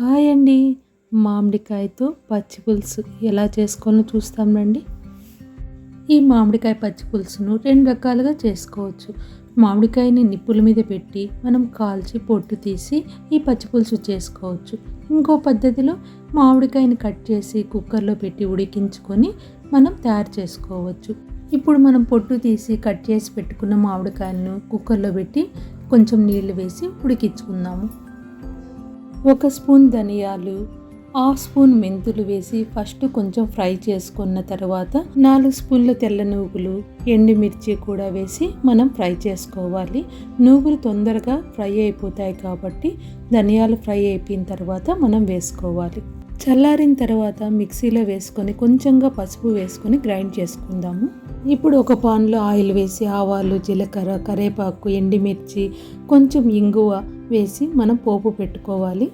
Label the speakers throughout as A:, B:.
A: Hi అండి. మామిడికాయతో పచ్చి పులుసు ఎలా చేసుకోవాలో చూస్తాం రండి. ఈ మామిడికాయ పచ్చి పులుసును రెండు రకాలుగా చేసుకోవచ్చు. మామిడికాయని నిప్పుల మీద పెట్టి మనం కాల్చి పొట్టు తీసి ఈ పచ్చి పులుసు చేసుకోవచ్చు. ఇంకో పద్ధతిలో మామిడికాయని కట్ చేసి కుక్కర్లో పెట్టి ఉడికించుకొని మనం తయారు చేసుకోవచ్చు. ఇప్పుడు మనం పొట్టు తీసి కట్ చేసి పెట్టుకున్న మామిడికాయలను కుక్కర్లో పెట్టి కొంచెం నీళ్ళు వేసి ఉడికించుకుందాము. ఒక స్పూన్ ధనియాలు హాఫ్ స్పూన్ మెంతులు వేసి ఫస్ట్ కొంచెం ఫ్రై చేసుకున్న తర్వాత నాలుగు స్పూన్ల తెల్ల నువ్వులు ఎండుమిర్చి కూడా వేసి మనం ఫ్రై చేసుకోవాలి. నువ్వులు తొందరగా ఫ్రై అయిపోతాయి కాబట్టి ధనియాలు ఫ్రై అయిపోయిన తర్వాత మనం వేసుకోవాలి. చల్లారిన తర్వాత మిక్సీలో వేసుకొని కొంచెంగా పసుపు వేసుకొని గ్రైండ్ చేసుకుందాము. ఇప్పుడు ఒక పాన్లో ఆయిల్ వేసి ఆవాలు జీలకర్ర కరేపాకు ఎండిమిర్చి కొంచెం ఇంగువ వేసి మనం పోపు పెట్టుకోవాలి.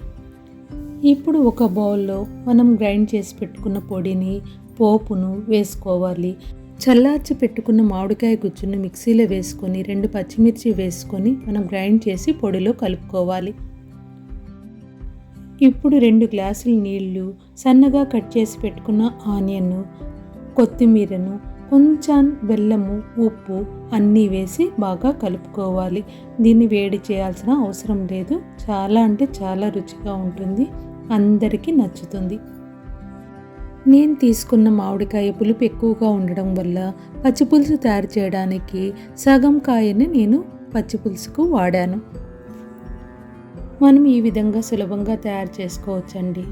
A: ఇప్పుడు ఒక బౌల్లో మనం గ్రైండ్ చేసి పెట్టుకున్న పొడిని పోపును వేసుకోవాలి. చల్లార్చి పెట్టుకున్న మామిడికాయ గుజ్జును మిక్సీలో వేసుకొని రెండు పచ్చిమిర్చి వేసుకొని మనం గ్రైండ్ చేసి పొడిలో కలుపుకోవాలి. ఇప్పుడు రెండు గ్లాసులు నీళ్ళు సన్నగా కట్ చేసి పెట్టుకున్న ఆనియన్ కొత్తిమీరను కొంచెం బెల్లము ఉప్పు అన్నీ వేసి బాగా కలుపుకోవాలి. దీన్ని వేడి చేయాల్సిన అవసరం లేదు. చాలా అంటే చాలా రుచిగా ఉంటుంది. అందరికీ నచ్చుతుంది. నేను తీసుకున్న మామిడికాయ పులుపు ఎక్కువగా ఉండడం వల్ల పచ్చిపులుసు తయారు చేయడానికి సగం కాయని నేను పచ్చిపులుసుకు వాడాను. మనం ఈ విధంగా సులభంగా తయారు చేసుకోవచ్చండి.